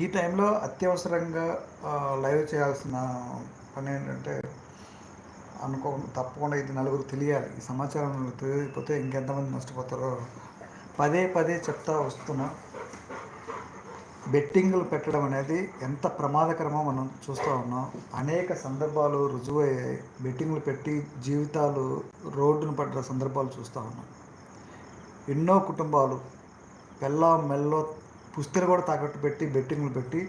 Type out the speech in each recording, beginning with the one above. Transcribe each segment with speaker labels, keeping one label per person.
Speaker 1: ఈ టైంలో అత్యవసరంగా లైవ్ చేయాల్సిన పని ఏంటంటే అనుకో తప్పకుండా ఇది నలుగురు తెలియాలి. ఈ సమాచారం తెలియకపోతే ఇంకెంతమంది నష్టపోతారో పదే పదే చెప్తా వస్తున్నా. బెట్టింగ్లు పెట్టడం అనేది ఎంత ప్రమాదకరమో మనం చూస్తూ ఉన్నాం. అనేక సందర్భాలు రుజువు అయ్యాయి బెట్టింగ్లు పెట్టి జీవితాలు రోడ్డును పడ్డ సందర్భాలు చూస్తూ ఉన్నాం. ఎన్నో కుటుంబాలు పెళ్ళ మెల్లో పుస్తలు కూడా తాకట్టు పెట్టి బెట్టింగ్లు పెట్టి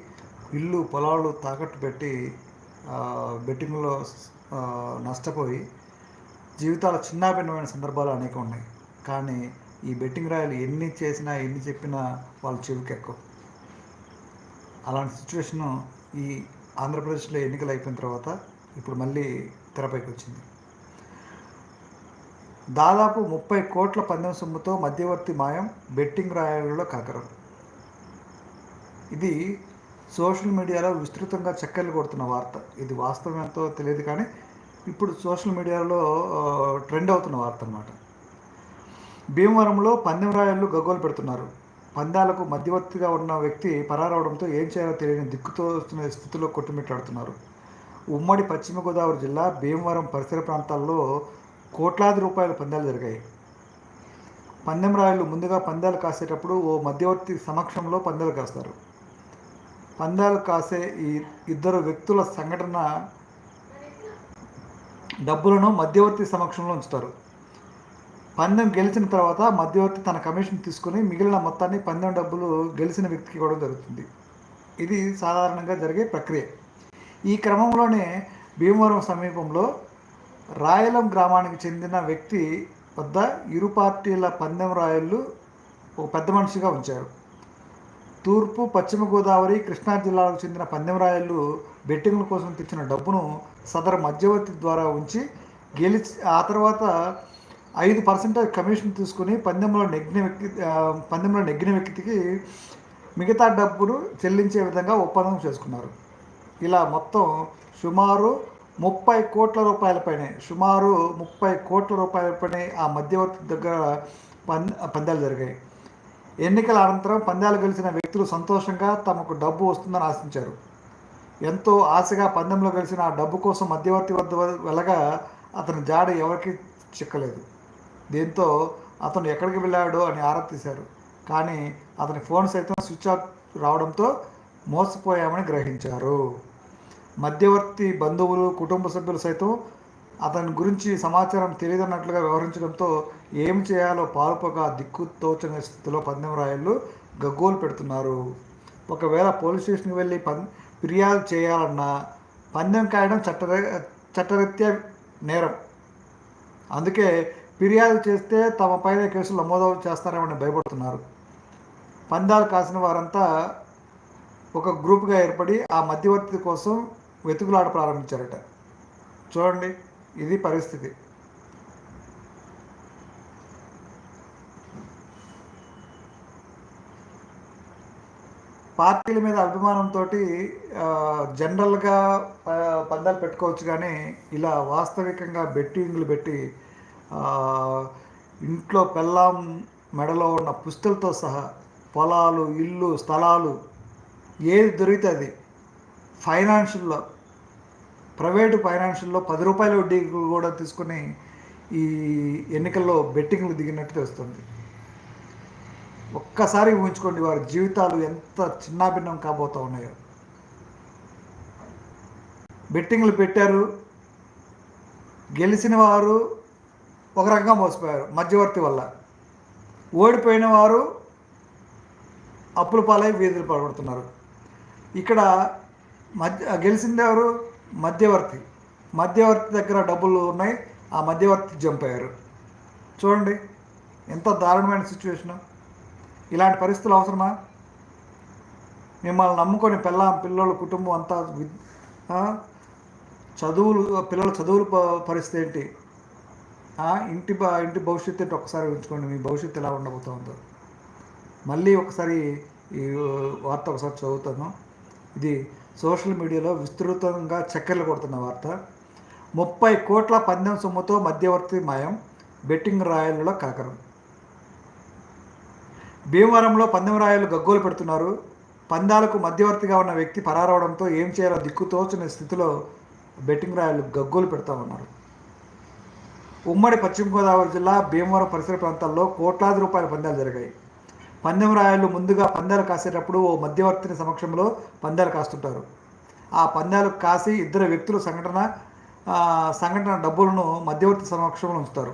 Speaker 1: ఇల్లు పొలాలు తాకట్టు పెట్టి బెట్టింగ్లో నష్టపోయి జీవితాలు చిన్నాభిన్నమైన సందర్భాలు అనేక ఉన్నాయి. కానీ ఈ బెట్టింగ్ రాయలు ఎన్ని చేసినా ఎన్ని చెప్పినా వాళ్ళు చెవికెక్కవు. అలాంటి సిచ్యువేషన్ ఈ ఆంధ్రప్రదేశ్లో ఎన్నికలు అయిపోయిన తర్వాత ఇప్పుడు మళ్ళీ తెరపైకి వచ్చింది దాదాపు ముప్పై కోట్ల పందెం సొమ్ముతో మధ్యవర్తి మాయం బెట్టింగ్ రాయలలో కాకరం. ఇది సోషల్ మీడియాలో విస్తృతంగా చక్కర్లు కొడుతున్న వార్త. ఇది వాస్తవం ఎంతో తెలియదు కానీ ఇప్పుడు సోషల్ మీడియాలో ట్రెండ్ అవుతున్న వార్త అనమాట భీమవరంలో పందెం రాయలు గగ్గోలు పెడుతున్నారు. పందాలకు మధ్యవర్తిగా ఉన్న వ్యక్తి పరారవడంతో ఏం చేయాలో తెలియని దిక్కుతో వస్తున్న స్థితిలో కొట్టుమిట్టాడుతున్నారు. ఉమ్మడి పశ్చిమ గోదావరి జిల్లా భీమవరం పరిసర ప్రాంతాల్లో కోట్లాది రూపాయల పందాలు జరిగాయి. పందెం రాయలు ముందుగా పందాలు కాసేటప్పుడు ఓ మధ్యవర్తి సమక్షంలో పందాలు కాస్తారు. పందాలు కాసే ఈ ఇద్దరు వ్యక్తుల సంఘటన డబ్బులను మధ్యవర్తి సమక్షంలో ఉంచుతారు. పందెం గెలిచిన తర్వాత మధ్యవర్తి తన కమిషన్ తీసుకుని మిగిలిన మొత్తాన్ని పందెం డబ్బులు గెలిచిన వ్యక్తికి ఇవ్వడం జరుగుతుంది. ఇది సాధారణంగా జరిగే ప్రక్రియ. ఈ క్రమంలోనే భీమవరం సమీపంలో రాయలం గ్రామానికి చెందిన వ్యక్తి వద్ద ఇరు పార్టీల పందెం రాయళ్ళు ఒక పెద్ద మనిషిగా ఉంచారు. తూర్పు పశ్చిమ గోదావరి కృష్ణా జిల్లాలకు చెందిన పందెం బెట్టింగ్ల కోసం తెచ్చిన డబ్బును సదరు మధ్యవర్తి ద్వారా ఉంచి గెలిచి ఆ తర్వాత ఐదు పర్సెంటేజ్ కమిషన్ తీసుకుని పందెంలో నెగ్గిన వ్యక్తి పందెంలో నెగ్గిన వ్యక్తికి మిగతా డబ్బును చెల్లించే విధంగా ఒప్పందం చేసుకున్నారు. ఇలా మొత్తం సుమారు ముప్పై కోట్ల రూపాయలపైనే సుమారు ముప్పై కోట్ల రూపాయలపైనే ఆ మధ్యవర్తి దగ్గర పం పందాలు జరిగాయి. ఎన్నికల అనంతరం పందాలు గెలిచిన వ్యక్తులు సంతోషంగా తమకు డబ్బు వస్తుందని ఆశించారు. ఎంతో ఆశగా పందెంలో గెలిచిన ఆ డబ్బు కోసం మధ్యవర్తి వద్ద వెళ్ళగా అతని జాడ ఎవరికి చిక్కలేదు. దీంతో అతను ఎక్కడికి వెళ్ళాడు అని ఆరా తీశారు. కానీ అతని ఫోన్ సైతం స్విచ్ ఆఫ్ రావడంతో మోసపోయామని గ్రహించారు. మధ్యవర్తి బంధువులు కుటుంబ సభ్యులు సైతం అతని గురించి సమాచారం తెలియదన్నట్లుగా వ్యవహరించడంతో ఏం చేయాలో పాల్పక దిక్కు తోచని స్థితిలో పందెం రాయళ్ళు గగ్గోలు పెడుతున్నారు. ఒకవేళ పోలీస్ స్టేషన్కి వెళ్ళి పం ఫిర్యాదు చేయాలన్నా పందెం కాయడం చట్టరీ చట్టరీత్యా నేరం. అందుకే ఫిర్యాదు చేస్తే తమ పైన కేసులు నమోదు చేస్తారేమని భయపడుతున్నారు. పందాలు కాసిన వారంతా ఒక గ్రూప్గా ఏర్పడి ఆ మధ్యవర్తి కోసం వెతుకులాట ప్రారంభించారట. చూడండి. ఇది పరిస్థితి. పార్టీల మీద అభిమానంతో జనరల్గా పందాలు పెట్టుకోవచ్చు కానీ ఇలా వాస్తవికంగా బెట్టింగ్లు పెట్టి ఇంట్లో పెళ్ళాం మెడలో ఉన్న పుస్తలతో సహా పొలాలు ఇల్లు స్థలాలు ఏది దొరుకుతుంది ఫైనాన్షియల్లో ప్రైవేటు ఫైనాన్షియల్లో పది రూపాయల వడ్డీ కూడా తీసుకుని ఈ ఎన్నికల్లో బెట్టింగ్లు దిగినట్టు తెలుస్తుంది ఒక్కసారి ఊహించుకోండి వారి జీవితాలు ఎంత చిన్నాభిన్నం కాబోతూ ఉన్నాయో. బెట్టింగ్లు పెట్టారు గెలిచిన వారు ఒక రకంగా మోసపోయారు మధ్యవర్తి వల్ల. ఓడిపోయిన వారు అప్పుల పాలై వీధులు పడబడుతున్నారు ఇక్కడ మధ్య గెలిచింది ఎవరు? మధ్యవర్తి. మధ్యవర్తి దగ్గర డబ్బులు ఉన్నాయి. ఆ మధ్యవర్తి జంప్ అయ్యారు చూడండి ఎంత దారుణమైన సిచ్యువేషను ఇలాంటి పరిస్థితులు అవసరమా? మిమ్మల్ని నమ్ముకొని పిల్ల పిల్లల కుటుంబం అంతా చదువులు పిల్లల చదువుల పరిస్థితి ఏంటి? ఇంటి ఇంటి భవిష్యత్తు ఏంటి? ఒకసారి ఉంచుకోండి. మీ భవిష్యత్తు ఎలా ఉండబోతుందో. మళ్ళీ ఒకసారి ఈ వార్త ఒకసారి చదువుతాను. ఇది సోషల్ మీడియాలో విస్తృతంగా చక్కెరలు కొడుతున్న వార్త. ముప్పై కోట్ల పందెం సొమ్ముతో మధ్యవర్తి మాయం బెట్టింగ్ రాయల్లో కాకరం. భీమవరంలో పందెం రాయలు గగ్గోలు పెడుతున్నారు. పందాలకు మధ్యవర్తిగా ఉన్న వ్యక్తి పరారవడంతో ఏం చేయాలో దిక్కుతోచని స్థితిలో బెట్టింగ్ రాయలు గగ్గోలు పెడతా ఉన్నారు. ఉమ్మడి పశ్చిమ గోదావరి జిల్లా భీమవరం పరిసర ప్రాంతాల్లో కోట్లాది రూపాయల పందాలు జరిగాయి. పందెం రాయలు ముందుగా పందాలు కాసేటప్పుడు ఓ మధ్యవర్తిని సమక్షంలో పందాలు కాస్తుంటారు. ఆ పందాలు కాసి ఇద్దరు వ్యక్తులు సంఘటన సంఘటన డబ్బులను మధ్యవర్తి సమక్షంలో ఉంచుతారు.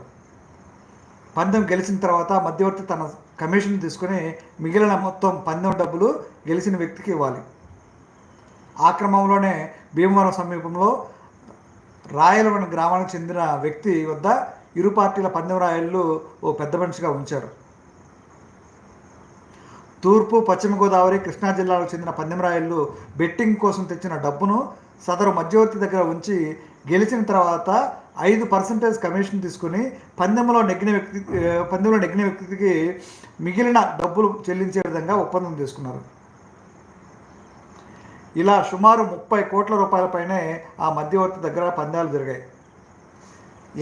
Speaker 1: పందెం గెలిచిన తర్వాత మధ్యవర్తి తన కమిషన్ తీసుకుని మిగిలిన మొత్తం పందెం డబ్బులు గెలిచిన వ్యక్తికి ఇవ్వాలి. ఆ క్రమంలోనే భీమవరం సమీపంలో రాయలవన గ్రామానికి చెందిన వ్యక్తి వద్ద ఇరు పార్టీల పందెం రాయళ్ళు ఓ పెద్ద మనిషిగా ఉంచారు. తూర్పు పశ్చిమ గోదావరి కృష్ణా జిల్లాలకు చెందిన పందెం బెట్టింగ్ కోసం తెచ్చిన డబ్బును సదరు మధ్యవర్తి దగ్గర ఉంచి గెలిచిన తర్వాత ఐదు పర్సెంటేజ్ కమిషన్ తీసుకుని పందెంలో నెగ్గిన వ్యక్తి పందెంలో నెగ్గిన వ్యక్తికి మిగిలిన డబ్బులు చెల్లించే విధంగా ఒప్పందం చేసుకున్నారు. ఇలా సుమారు ముప్పై కోట్ల రూపాయలపైనే ఆ మధ్యవర్తి దగ్గర పందాలు జరిగాయి.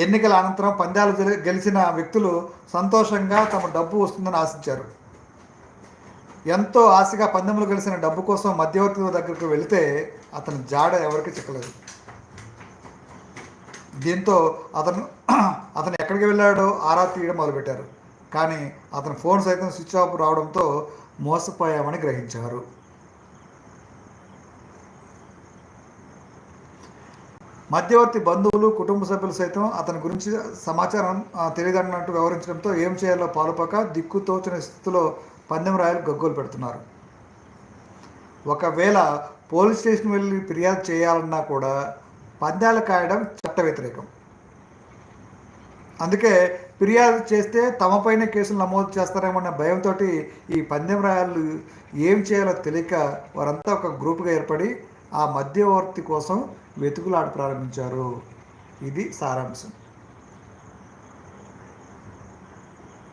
Speaker 1: ఎన్నికల అనంతరం పందాలు గెలిచిన వ్యక్తులు సంతోషంగా తమ డబ్బు వస్తుందని ఆశించారు. ఎంతో ఆశగా పందెములు గెలిచిన డబ్బు కోసం మధ్యవర్తి దగ్గరకు వెళితే అతని జాడ ఎవరికి చిక్కలేదు. దీంతో అతను అతను ఎక్కడికి వెళ్ళాడో ఆరా తీయడం మొదలుపెట్టారు. కానీ అతని ఫోన్ సైతం స్విచ్ ఆఫ్ రావడంతో మోసపోయామని గ్రహించారు. మధ్యవర్తి బంధువులు కుటుంబ సభ్యులు సైతం అతని గురించి సమాచారం తెలియదన్నట్టు వ్యవహరించడంతో ఏం చేయాలో పాలుపక దిక్కుతోచని స్థితిలో పందెం రాయలు గగ్గోలు పెడుతున్నారు. ఒకవేళ పోలీస్ స్టేషన్ వెళ్ళి ఫిర్యాదు చేయాలన్నా కూడా పందాలు కాయడం చట్ట వ్యతిరేకం. అందుకే ఫిర్యాదు చేస్తే తమపైన కేసులు నమోదు చేస్తారేమన్న భయంతో ఈ పందెం రాయాలు ఏం చేయాలో తెలియక వారంతా ఒక గ్రూపుగా ఏర్పడి ఆ మధ్యవర్తి కోసం వెతుకులాట ప్రారంభించారు. ఇది సారాంశం.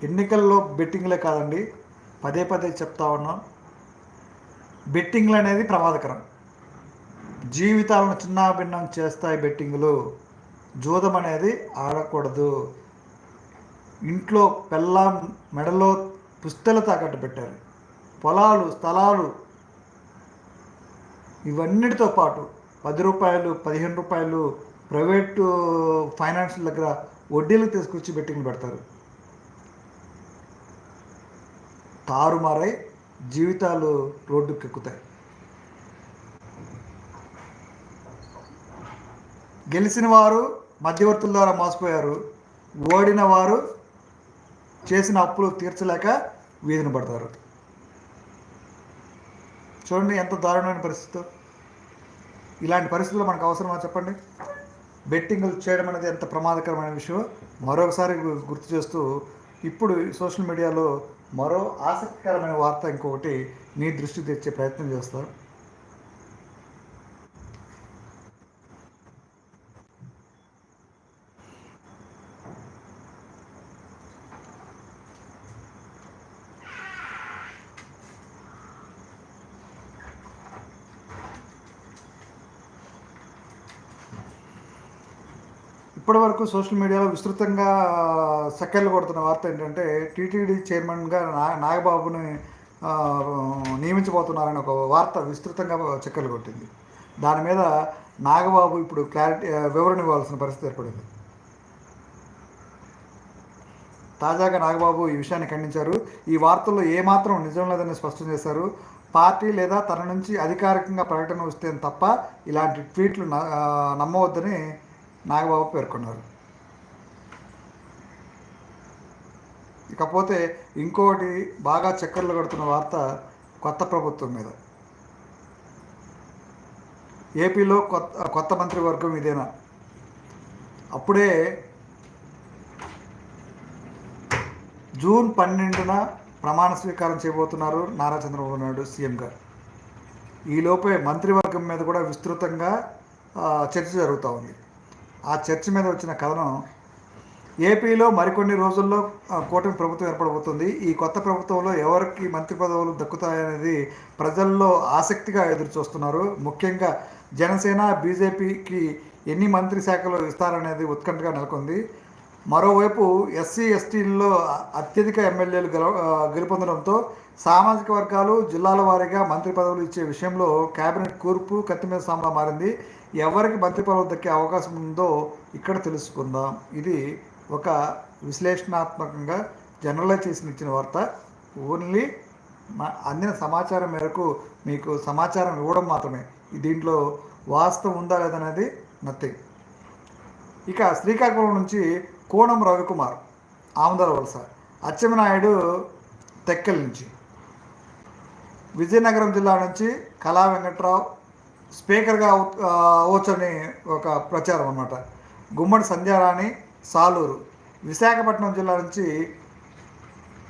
Speaker 1: ఎన్నికల్లో బెట్టింగ్లే కాదండి పదే పదే చెప్తా ఉన్నాం బెట్టింగ్లు అనేది ప్రమాదకరం. జీవితాలను చిన్నాభిన్నం చేస్తాయి బెట్టింగ్లు జూదం అనేది ఆడకూడదు. ఇంట్లో పెళ్ళాం మెడలో పుస్తలు తాకట్టు పెట్టారు. పొలాలు స్థలాలు ఇవన్నిటితో పాటు పది రూపాయలు పదిహేను రూపాయలు ప్రైవేటు ఫైనాన్స్ దగ్గర వడ్డీలు తీసుకొచ్చి బెట్టింగ్లు పెడతారు. తారుమారై జీవితాలు రోడ్డుకెక్కుతాయి. గెలిచిన వారు మధ్యవర్తుల ద్వారా మోసపోయారు. ఓడిన వారు చేసిన అప్పులు తీర్చలేక వీధిన పడతారు. చూడండి ఎంత దారుణమైన పరిస్థితి. ఇలాంటి పరిస్థితుల్లో మనకు అవసరమా చెప్పండి? బెట్టింగ్లు చేయడం అనేది ఎంత ప్రమాదకరమైన విషయం మరొకసారి గుర్తు చేస్తూ ఇప్పుడు సోషల్ మీడియాలో మరో ఆసక్తికరమైన వార్త ఇంకొకటి నీ దృష్టికి తెచ్చే ప్రయత్నం చేస్తారు. ఇప్పటి వరకు సోషల్ మీడియాలో విస్తృతంగా చక్కర్లు కొడుతున్న వార్త ఏంటంటే టీటీడీ చైర్మన్గా నా నాగబాబుని నియమించబోతున్నారని ఒక వార్త విస్తృతంగా చక్కర్లు కొట్టింది. దాని మీద నాగబాబు ఇప్పుడు క్లారిటీ వివరణ ఇవ్వాల్సిన పరిస్థితి ఏర్పడింది. తాజాగా నాగబాబు ఈ విషయాన్ని ఖండించారు. ఈ వార్తల్లో ఏమాత్రం నిజం లేదని స్పష్టం చేశారు. పార్టీ లేదా తన నుంచి అధికారికంగా ప్రకటన వస్తే తప్ప ఇలాంటి ట్వీట్లు న- నమ్మవద్దని నాగబాబు పేర్కొన్నారు. ఇకపోతే ఇంకోటి బాగా చక్కర్లు కడుతున్న వార్త కొత్త ప్రభుత్వం మీద. ఏపీలో కొత్త కొత్త మంత్రివర్గం ఇదేనా? అప్పుడే జూన్ పన్నెండున ప్రమాణ స్వీకారం చేయబోతున్నారు నారా చంద్రబాబు నాయుడు సీఎం గారు. ఈలోపే మంత్రివర్గం మీద కూడా విస్తృతంగా చర్చ జరుగుతూ ఉంది. ఆ చర్చ మీద వచ్చిన కథనం ఏపీలో మరికొన్ని రోజుల్లో కూటమి ప్రభుత్వం ఏర్పడబోతుంది. ఈ కొత్త ప్రభుత్వంలో ఎవరికి మంత్రి పదవులు దక్కుతాయనేది ప్రజల్లో ఆసక్తిగా ఎదురు చూస్తున్నారు ముఖ్యంగా జనసేన బీజేపీకి ఎన్ని మంత్రి శాఖలు ఇస్తారనేది ఉత్కంఠగా నెలకొంది. మరోవైపు ఎస్సీ ఎస్టీల్లో అత్యధిక ఎమ్మెల్యేలు గెల గెలుపొందడంతో సామాజిక వర్గాలు జిల్లాల వారీగా మంత్రి పదవులు ఇచ్చే విషయంలో కేబినెట్ కూర్పు కత్తిమీద సామలా మారింది. ఎవరికి మంత్రి దక్కే అవకాశం ఉందో ఇక్కడ తెలుసుకుందాం. ఇది ఒక విశ్లేషణాత్మకంగా జనరలైజేషన్ ఇచ్చిన వార్త. ఓన్లీ మా అందిన సమాచారం మేరకు మీకు సమాచారం ఇవ్వడం మాత్రమే. దీంట్లో వాస్తవం ఉందా లేదనేది నథింగ్ ఇక శ్రీకాకుళం నుంచి కోణం రవికుమార్ ఆమదాల వలస అచ్చెమనాయుడు తెక్కల్ నుంచి విజయనగరం జిల్లా నుంచి కళా వెంకట్రావు స్పీకర్గా అవ- అవచ్చని ఒక ప్రచారం అన్నమాట. గుమ్మడి సంధ్యారాణి సాలూరు విశాఖపట్నం జిల్లా నుంచి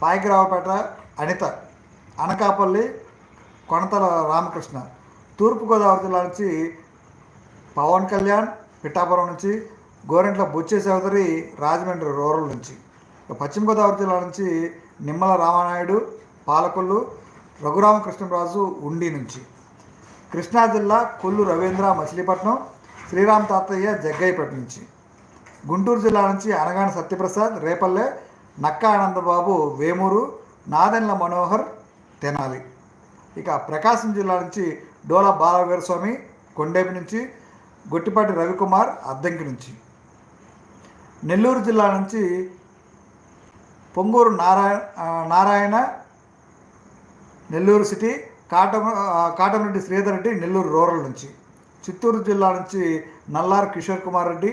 Speaker 1: పాయకిరావుపేట అనిత అనకాపల్లి కొనతల రామకృష్ణ తూర్పుగోదావరి జిల్లా నుంచి పవన్ కళ్యాణ్ పిఠాపురం నుంచి గోరెంట్ల బుచ్చే చౌదరి రాజమండ్రి రూరల్ నుంచి పశ్చిమ గోదావరి జిల్లా నుంచి నిమ్మల రామానాయుడు పాలకొల్లు రఘురామకృష్ణరాజు ఉండి నుంచి. కృష్ణా జిల్లా కొల్లు రవీంద్ర మచిలీపట్నం శ్రీరామ్ తాతయ్య జగ్గయ్యపేట నుంచి. గుంటూరు జిల్లా నుంచి అనగాని సత్యప్రసాద్ రేపల్లె నక్కా ఆనందబాబు వేమూరు నాదెన్ల మనోహర్ తెనాలి. ఇక ప్రకాశం జిల్లా నుంచి డోలా బాలవీరస్వామి కొండేపి నుంచి గొట్టిపాటి రవికుమార్ అద్దంకి నుంచి. నెల్లూరు జిల్లా నుంచి పొంగూరు నారాయణ నారాయణ నెల్లూరు సిటీ కాటమ ఆ, కాటంరెడ్డి శ్రీధర్ రెడ్డి నెల్లూరు రూరల్ నుంచి. చిత్తూరు జిల్లా నుంచి నల్లారు కిషోర్ కుమార్ రెడ్డి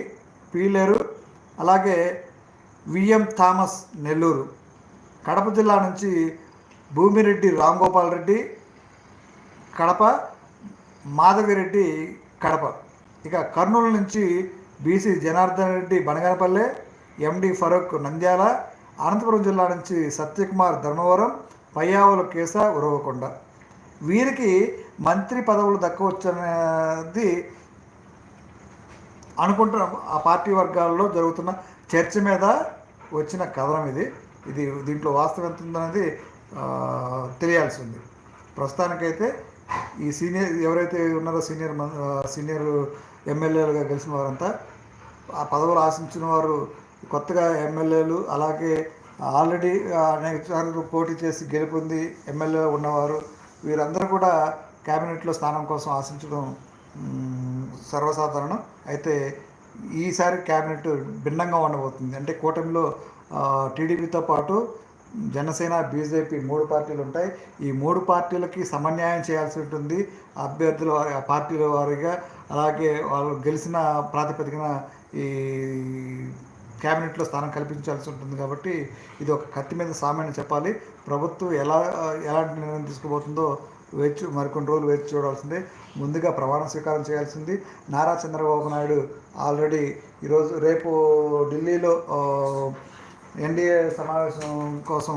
Speaker 1: పీలేరు అలాగే విఎం థామస్ నెల్లూరు. కడప జిల్లా నుంచి భూమిరెడ్డి రాంగోపాల్ రెడ్డి కడప మాధవిరెడ్డి కడప. ఇక కర్నూలు నుంచి బీసీ జనార్దన్ రెడ్డి బనగానపల్లె ఎండి ఫరూక్ నంద్యాల అనంతపురం జిల్లా నుంచి సత్యకుమార్ ధర్మవరం పయ్యావుల కేస ఉరవకొండ. వీరికి మంత్రి పదవులు దక్కవచ్చనేది అనుకుంటున్న. ఆ పార్టీ వర్గాల్లో జరుగుతున్న చర్చ మీద వచ్చిన కథనం ఇది. ఇది దీంట్లో వాస్తవం ఎంత ఉందనేది తెలియాల్సి ఉంది ప్రస్తుతానికైతే ఈ సీనియర్ ఎవరైతే ఉన్నారో సీనియర్ సీనియర్ ఎమ్మెల్యేలుగా గెలిచిన వారంతా ఆ పదవులు ఆశించిన వారు కొత్తగా ఎమ్మెల్యేలు అలాగే ఆల్రెడీ అనేక సార్లు పోటీ చేసి గెలుపొంది ఎమ్మెల్యే ఉన్నవారు వీరందరూ కూడా క్యాబినెట్లో స్థానం కోసం ఆశించడం సర్వసాధారణం. అయితే ఈసారి క్యాబినెట్ భిన్నంగా ఉండబోతుంది. అంటే కూటమిలో టీడీపీతో పాటు జనసేన బీజేపీ మూడు పార్టీలు ఉంటాయి. ఈ మూడు పార్టీలకి సమన్యాయం చేయాల్సి ఉంటుంది. అభ్యర్థుల వారి పార్టీల వారిగా. అలాగే వాళ్ళు గెలిచిన ప్రాతిపదికన ఈ క్యాబినెట్లో స్థానం కల్పించాల్సి ఉంటుంది కాబట్టి ఇది ఒక కత్తి మీద సామాన్య చెప్పాలి. ప్రభుత్వం ఎలా ఎలాంటి నిర్ణయం తీసుకోబోతుందో వేచి మరికొన్ని రోజులు వేచి చూడాల్సిందే. ముందుగా ప్రమాణ స్వీకారం చేయాల్సింది. నారా చంద్రబాబు నాయుడు ఆల్రెడీ ఈరోజు రేపు ఢిల్లీలో ఎన్డీఏ సమావేశం కోసం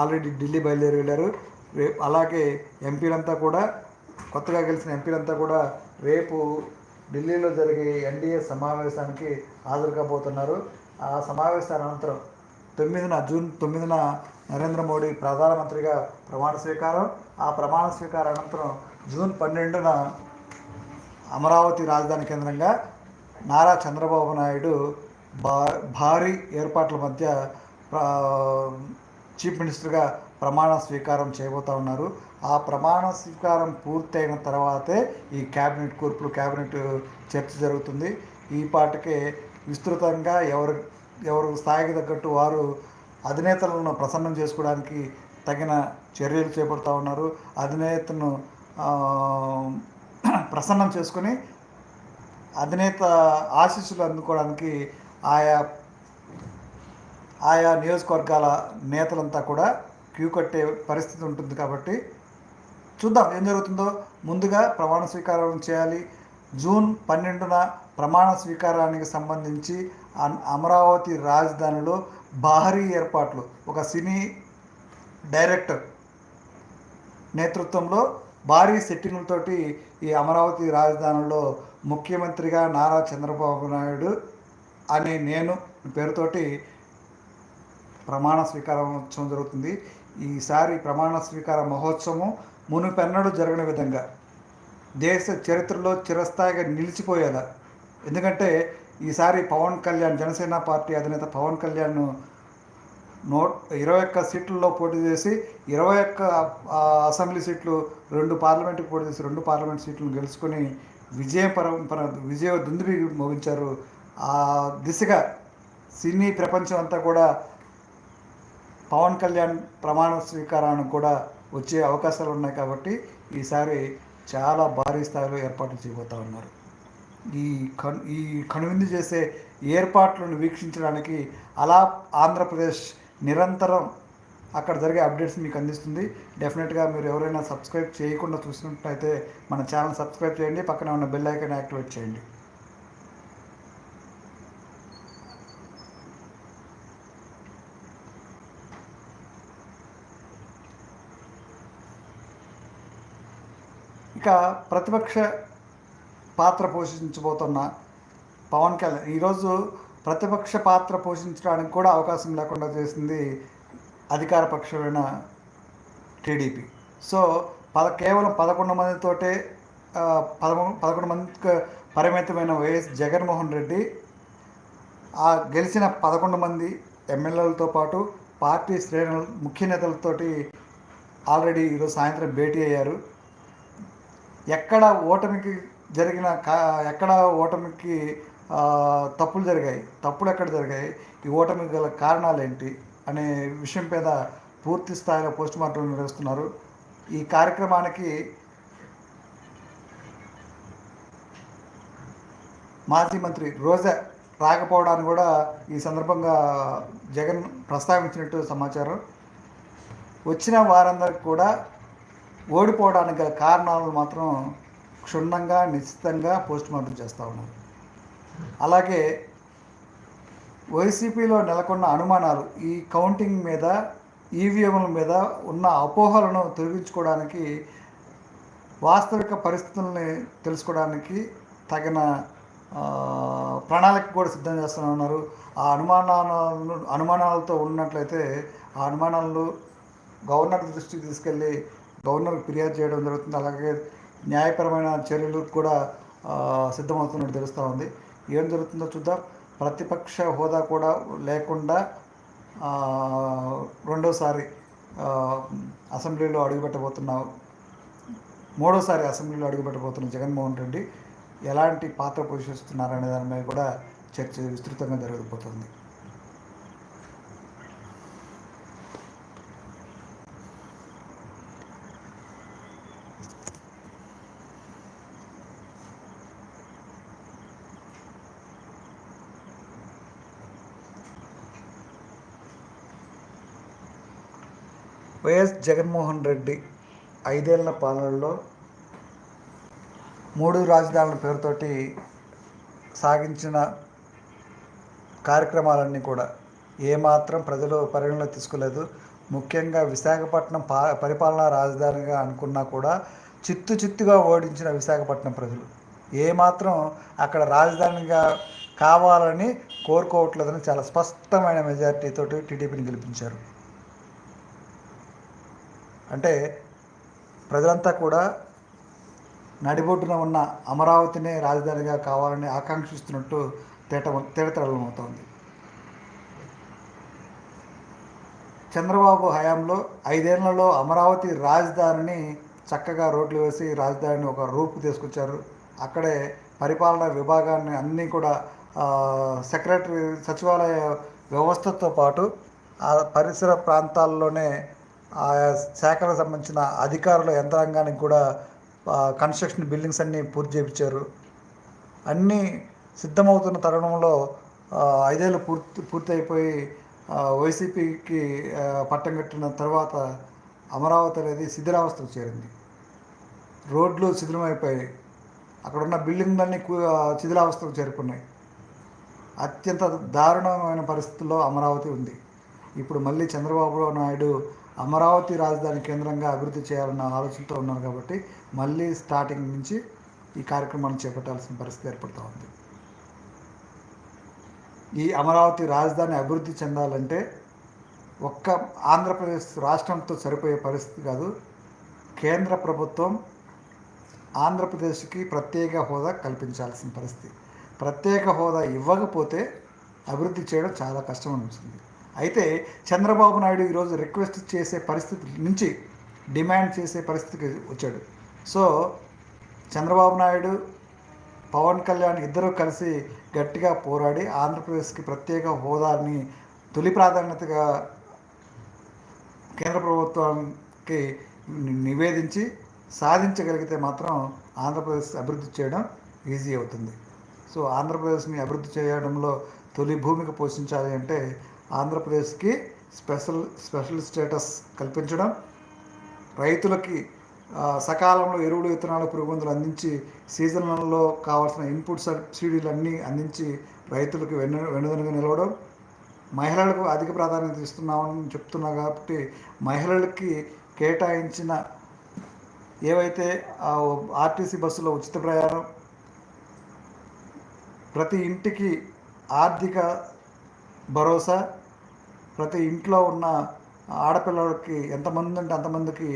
Speaker 1: ఆల్రెడీ ఢిల్లీ బయలుదేరి వెళ్ళారు. రేపు అలాగే ఎంపీలంతా కూడా కొత్తగా గెలిచిన ఎంపీలంతా కూడా రేపు ఢిల్లీలో జరిగే ఎన్డీఏ సమావేశానికి హాజరు కాబోతున్నారు. ఆ సమావేశాల అనంతరం తొమ్మిదిన జూన్ తొమ్మిదిన నరేంద్ర మోడీ ప్రధానమంత్రిగా ప్రమాణ స్వీకారం ఆ ప్రమాణ స్వీకారం అనంతరం జూన్ పన్నెండున అమరావతి రాజధాని కేంద్రంగా నారా చంద్రబాబు నాయుడు భా భారీ ఏర్పాట్ల మధ్య చీఫ్ మినిస్టర్గా ప్రమాణ స్వీకారం చేయబోతా ఉన్నారు. ఆ ప్రమాణ స్వీకారం పూర్తయిన తర్వాతే ఈ క్యాబినెట్ కూర్పులు క్యాబినెట్ చర్చ జరుగుతుంది. ఈ పాటకే విస్తృతంగా ఎవరు ఎవరు స్థాయికి తగ్గట్టు వారు అధినేతలను ప్రసన్నం చేసుకోవడానికి తగిన చర్యలు చేపడుతూ ఉన్నారు. అధినేతను ప్రసన్నం చేసుకొని అధినేత ఆశీస్సులు అందుకోవడానికి ఆయా ఆయా నియోజకవర్గాల నేతలంతా కూడా క్యూ కట్టే పరిస్థితి ఉంటుంది కాబట్టి చూద్దాం ఏం జరుగుతుందో. ముందుగా ప్రమాణ స్వీకారం చేయాలి. జూన్ పన్నెండున ప్రమాణ స్వీకారానికి సంబంధించి అమరావతి రాజధానిలో భారీ ఏర్పాట్లు. ఒక సినీ డైరెక్టర్ నేతృత్వంలో భారీ సెట్టింగులతోటి ఈ అమరావతి రాజధానిలో ముఖ్యమంత్రిగా నారా చంద్రబాబు నాయుడు అని నేను పేరుతోటి ప్రమాణ స్వీకారోత్సవం జరుగుతుంది. ఈసారి ప్రమాణ స్వీకార మహోత్సవం మునుపెన్నడూ జరగని విధంగా దేశ చరిత్రలో చిరస్థాయిగా నిలిచిపోయేలా. ఎందుకంటే ఈసారి పవన్ కళ్యాణ్ జనసేన పార్టీ అధినేత పవన్ కళ్యాణ్ నోట్ ఇరవై ఒక్క సీట్లలో పోటీ చేసి ఇరవై ఒక్క అసెంబ్లీ సీట్లు రెండు పార్లమెంట్కి పోటీ చేసి రెండు పార్లమెంట్ సీట్లను గెలుచుకొని విజయ పరంపర విజయ దుందుబి మోగించారు. ఆ దిశగా సినీ ప్రపంచం అంతా కూడా పవన్ కళ్యాణ్ ప్రమాణ స్వీకారానికి కూడా వచ్చే అవకాశాలు ఉన్నాయి కాబట్టి ఈసారి చాలా భారీ స్థాయిలో ఏర్పాట్లు చేయబోతా ఉన్నారు. ఈ కను ఈ కనువిందు చేసే ఏర్పాట్లను వీక్షించడానికి అలా ఆంధ్రప్రదేశ్ నిరంతరం అక్కడ జరిగే అప్డేట్స్ మీకు అందిస్తుంది. డెఫినెట్గా మీరు ఎవరైనా సబ్స్క్రైబ్ చేయకుండా చూసినట్లయితే మన ఛానల్ సబ్స్క్రైబ్ చేయండి. పక్కన ఉన్న బెల్ ఐకాన్ యాక్టివేట్ చేయండి. ఇక ప్రతిపక్ష పాత్ర పోషించబోతున్న పవన్ కళ్యాణ్. ఈరోజు ప్రతిపక్ష పాత్ర పోషించడానికి కూడా అవకాశం లేకుండా చేసింది అధికార పక్షమైన టీడీపీ. సో పద కేవలం పదకొండు మందితోటే పదమూ పదకొండు పదకొండు మందికి పరిమితమైన వైఎస్ జగన్మోహన్ రెడ్డి ఆ గెలిచిన పదకొండు మంది ఎమ్మెల్యేలతో పాటు పార్టీ శ్రేణుల ముఖ్య నేతలతోటి ఆల్రెడీ ఈరోజు సాయంత్రం భేటీ అయ్యారు. ఎక్కడ ఓటమికి జరిగిన కా ఎక్కడ ఓటమికి తప్పులు జరిగాయి. తప్పులు ఎక్కడ జరిగాయి? ఈ ఓటమికి గల కారణాలు ఏంటి అనే విషయం మీద పూర్తి స్థాయిలో పోస్ట్ మార్టం నిర్వహిస్తున్నారు. ఈ కార్యక్రమానికి మాజీ మంత్రి రోజా రాకపోవడాన్ని కూడా ఈ సందర్భంగా జగన్ ప్రస్తావించినట్టు సమాచారం. వచ్చిన వారందరికి కూడా ఓడిపోవడానికి గల కారణాలను మాత్రం క్షుణ్ణంగా నిశ్చితంగా పోస్ట్ మార్టం చేస్తూ ఉన్నారు. అలాగే వైసీపీలో నెలకొన్న అనుమానాలు ఈ కౌంటింగ్ మీద ఈవీఎంల మీద ఉన్న అపోహలను తొలగించుకోవడానికి వాస్తవిక పరిస్థితుల్ని తెలుసుకోవడానికి తగిన ప్రణాళిక కూడా సిద్ధం చేస్తూనే ఉన్నారు. ఆ అనుమానాలను అనుమానాలతో ఉన్నట్లయితే ఆ అనుమానాలను గవర్నర్ దృష్టికి తీసుకెళ్ళి గవర్నర్కి ఫిర్యాదు చేయడం జరుగుతుంది. అలాగే న్యాయపరమైన చర్యలు కూడా సిద్ధమవుతున్నట్టు తెలుస్తూ ఉంది. ఏం జరుగుతుందో చూద్దాం. ప్రతిపక్ష హోదా కూడా లేకుండా రెండోసారి అసెంబ్లీలో అడుగుపెట్టబోతున్నావు మూడోసారి అసెంబ్లీలో అడుగుపెట్టబోతున్న జగన్మోహన్ రెడ్డి ఎలాంటి పాత్ర పోషిస్తున్నారనే దాని మీద కూడా చర్చ విస్తృతంగా జరగబోతుంది. వైఎస్ జగన్మోహన్ రెడ్డి ఐదేళ్ళ పాలనలో మూడు రాజధానుల పేరుతోటి సాగించిన కార్యక్రమాలన్నీ కూడా ఏమాత్రం ప్రజలు పరిగణలో తీసుకోలేదు. ముఖ్యంగా విశాఖపట్నం పా పరిపాలనా రాజధానిగా అనుకున్నా కూడా చిత్తు చిత్తుగా ఓడించిన విశాఖపట్నం ప్రజలు. ఏమాత్రం అక్కడ రాజధానిగా కావాలని కోరుకోవట్లేదని చాలా స్పష్టమైన మెజారిటీతో టీడీపీని గెలిపించారు. అంటే ప్రజలంతా కూడా నడిబొడ్డున ఉన్న అమరావతినే రాజధానిగా కావాలని ఆకాంక్షిస్తున్నట్టు తేట తేటతెల్లమవుతోంది చంద్రబాబు హయాంలో ఐదేళ్ళలో అమరావతి రాజధానిని చక్కగా రోడ్లు వేసి రాజధానిని ఒక రూపు తీసుకొచ్చారు. అక్కడే పరిపాలనా విభాగాన్ని అన్నీ కూడా సెక్రటరీ సచివాలయ వ్యవస్థతో పాటు ఆ పరిసర ప్రాంతాల్లోనే ఆయా శాఖలకు సంబంధించిన అధికారుల యంత్రాంగానికి కూడా కన్స్ట్రక్షన్ బిల్డింగ్స్ అన్నీ పూర్తి చేయించారు. అన్నీ సిద్ధమవుతున్న తరుణంలో ఐదేళ్ళు పూర్తి పూర్తయిపోయి వైసీపీకి పట్టం కట్టిన తర్వాత అమరావతి అనేది శిథిలావస్థకు చేరింది. రోడ్లు శిథిలమైపోయాయి. అక్కడ ఉన్న బిల్డింగ్లన్నీ శిథిలావస్థకు చేరుకున్నాయి. అత్యంత దారుణమైన పరిస్థితుల్లో అమరావతి ఉంది. ఇప్పుడు మళ్ళీ చంద్రబాబు నాయుడు అమరావతి రాజధాని కేంద్రంగా అభివృద్ధి చేయాలన్న ఆలోచనతో ఉన్నారు కాబట్టి మళ్ళీ స్టార్టింగ్ నుంచి ఈ కార్యక్రమాన్ని చేపట్టాల్సిన పరిస్థితి ఏర్పడుతూ ఉంది. ఈ అమరావతి రాజధాని అభివృద్ధి చెందాలంటే ఒక్క ఆంధ్రప్రదేశ్ రాష్ట్రంతో సరిపోయే పరిస్థితి కాదు. కేంద్ర ప్రభుత్వం ఆంధ్రప్రదేశ్కి ప్రత్యేక హోదా కల్పించాల్సిన పరిస్థితి. ప్రత్యేక హోదా ఇవ్వకపోతే అభివృద్ధి చేయడం చాలా కష్టం అనిపిస్తుంది అయితే చంద్రబాబు నాయుడు ఈరోజు రిక్వెస్ట్ చేసే పరిస్థితి నుంచి డిమాండ్ చేసే పరిస్థితికి వచ్చాడు. సో చంద్రబాబు నాయుడు పవన్ కళ్యాణ్ ఇద్దరూ కలిసి గట్టిగా పోరాడి ఆంధ్రప్రదేశ్కి ప్రత్యేక హోదాని తొలి ప్రాధాన్యతగా కేంద్ర ప్రభుత్వానికి నివేదించి సాధించగలిగితే మాత్రం ఆంధ్రప్రదేశ్ అభివృద్ధి చేయడం ఈజీ అవుతుంది. సో ఆంధ్రప్రదేశ్ని అభివృద్ధి చేయడంలో తొలి భూమిక పోషించాలి అంటే ఆంధ్రప్రదేశ్కి స్పెషల్ స్పెషల్ స్టేటస్ కల్పించడం రైతులకి సకాలంలో ఎరువులు విత్తనాలు పురుగుమందులు అందించి సీజన్లలో కావాల్సిన ఇన్పుట్ సబ్సిడీలు అన్నీ అందించి రైతులకు వెన్ను వెనుదనుగా నిలవడం. మహిళలకు అధిక ప్రాధాన్యత ఇస్తున్నామని చెప్తున్నా కాబట్టి మహిళలకి కేటాయించిన ఏవైతే ఆర్టీసీ బస్సులో ఉచిత ప్రయాణం ప్రతి ఇంటికి ఆర్థిక భరోసా ప్రతి ఇంట్లో ఉన్న ఆడపిల్లలకి ఎంతమంది అంటే అంతమందికి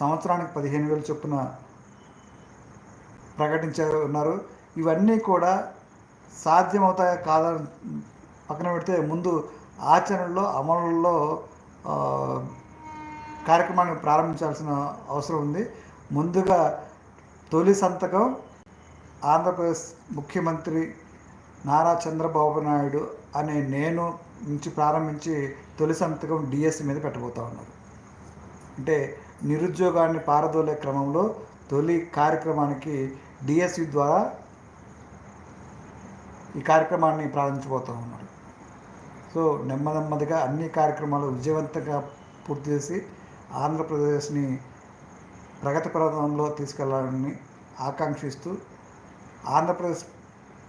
Speaker 1: సంవత్సరానికి పదిహేను వేలు చొప్పున ప్రకటించారు ఉన్నారు ఇవన్నీ కూడా సాధ్యమవుతాయా కాదని పక్కన పెడితే ముందు ఆచరణలో అమలులో కార్యక్రమాన్ని ప్రారంభించాల్సిన అవసరం ఉంది. ముందుగా తొలి సంతకం ఆంధ్రప్రదేశ్ ముఖ్యమంత్రి నారా చంద్రబాబు నాయుడు అనే నేను నుంచి ప్రారంభించి తొలి సంతకం డిఎస్సి మీద పెట్టబోతా ఉన్నారు. అంటే నిరుద్యోగాన్ని పారదోలే క్రమంలో తొలి కార్యక్రమానికి డిఎస్సి ద్వారా ఈ కార్యక్రమాన్ని ప్రారంభించబోతూ ఉన్నారు. సో నెమ్మదిగా అన్ని కార్యక్రమాలు విజయవంతంగా పూర్తి చేసి ఆంధ్రప్రదేశ్ని ప్రగతి పథంలో తీసుకెళ్ళాలని ఆకాంక్షిస్తూ ఆంధ్రప్రదేశ్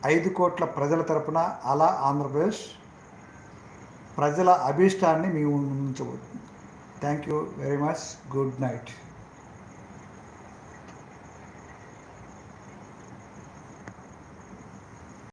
Speaker 1: ఐదు కోట్ల ప్రజల తరపున అలా ఆంధ్రప్రదేశ్ ప్రజల అభీష్టాన్ని మీ ఉంచబోతుంది thank you very much good night